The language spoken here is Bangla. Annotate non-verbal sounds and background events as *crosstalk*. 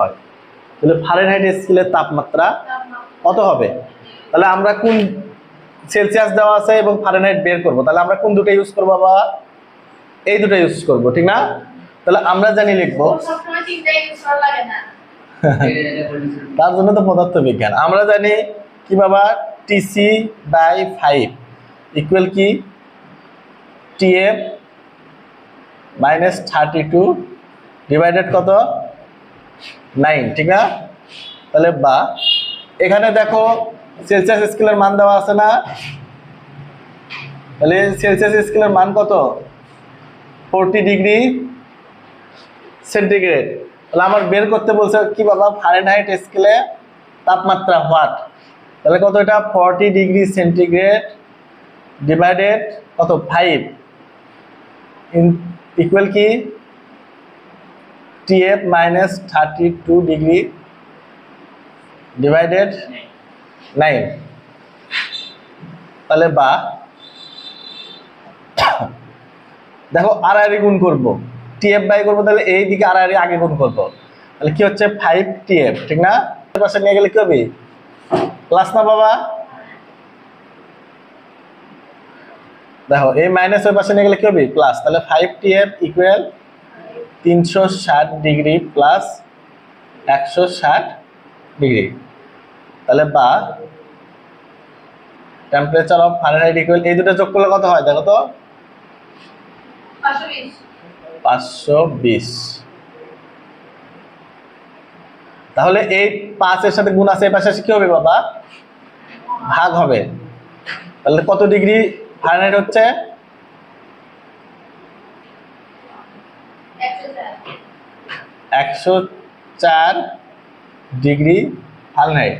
হয়। তাহলে ফারেনহাইট স্কেলের তাপমাত্রা কত হবে? তাহলে আমরা কোন সেলসিয়াস দেওয়া আছে এবং ফারেনহাইট বের করব? তাহলে আমরা কোন দুটো ইউজ করব বাবা? এই দুটো ইউজ করব ঠিক না? তাহলে আমরা জানি লিখব *laughs* তার জন্য তো পদার্থ বিজ্ঞান আমরা জানি কি বাবা? টিসি বাই ফাইভ ইকুয়াল কি? TF minus thirty two divided কত? নাইন, ঠিক না? তাহলে বা, এখানে দেখো সেলসিয়াস স্কেলের মান দেওয়া আছে না? তাহলে সেলসিয়াস স্কেলের মান কত? ফোরটি ডিগ্রি সেন্টিগ্রেড তাহলে আমার বের করতে বলছে কি বাবা? ফারেনহাইট স্কেলে তাপমাত্রা হোয়াট তাহলে কত এটা? ফর্টি ডিগ্রি সেন্টিগ্রেড ডিভাইডেড কত? ফাইভ ইকুয়াল কি? TF minus thirty two degree divided nine তাহলে বা *coughs* দেখো আড়াআড়ি গুণ করব। টিএফ বাই করব তাহলে এই দিকে আড়াআড়ি আগে গুণ করব। তাহলে কি হচ্ছে? ফাইভ টিএফ ঠিক না? পাশে নিয়ে গেলে কি হবে? প্লাস না বাবা? দেখো, এই মাইনাস ওই পাশে নিয়ে গেলে কি হবে? প্লাস তাহলে ফাইভ টিএফ ইকুয়াল তিনশো ষাট ডিগ্রি প্লাস একশো ষাট ডিগ্রি। তাহলে বা টেম্পারেচার অফ ফারেনহাইট ইকুয়াল এই দুটো যোগ করলে কত হয়? দেখো তো। পাঁচশো বিশ। তাহলে এই পাঁচের সাথে গুণ আছে, এই পাশে কি হবে বাবা? ভাগ হবে। তাহলে কত ডিগ্রি ফারেনহাইট হচ্ছে একশো চার একশো চার ডিগ্রি ফারেনহাইট।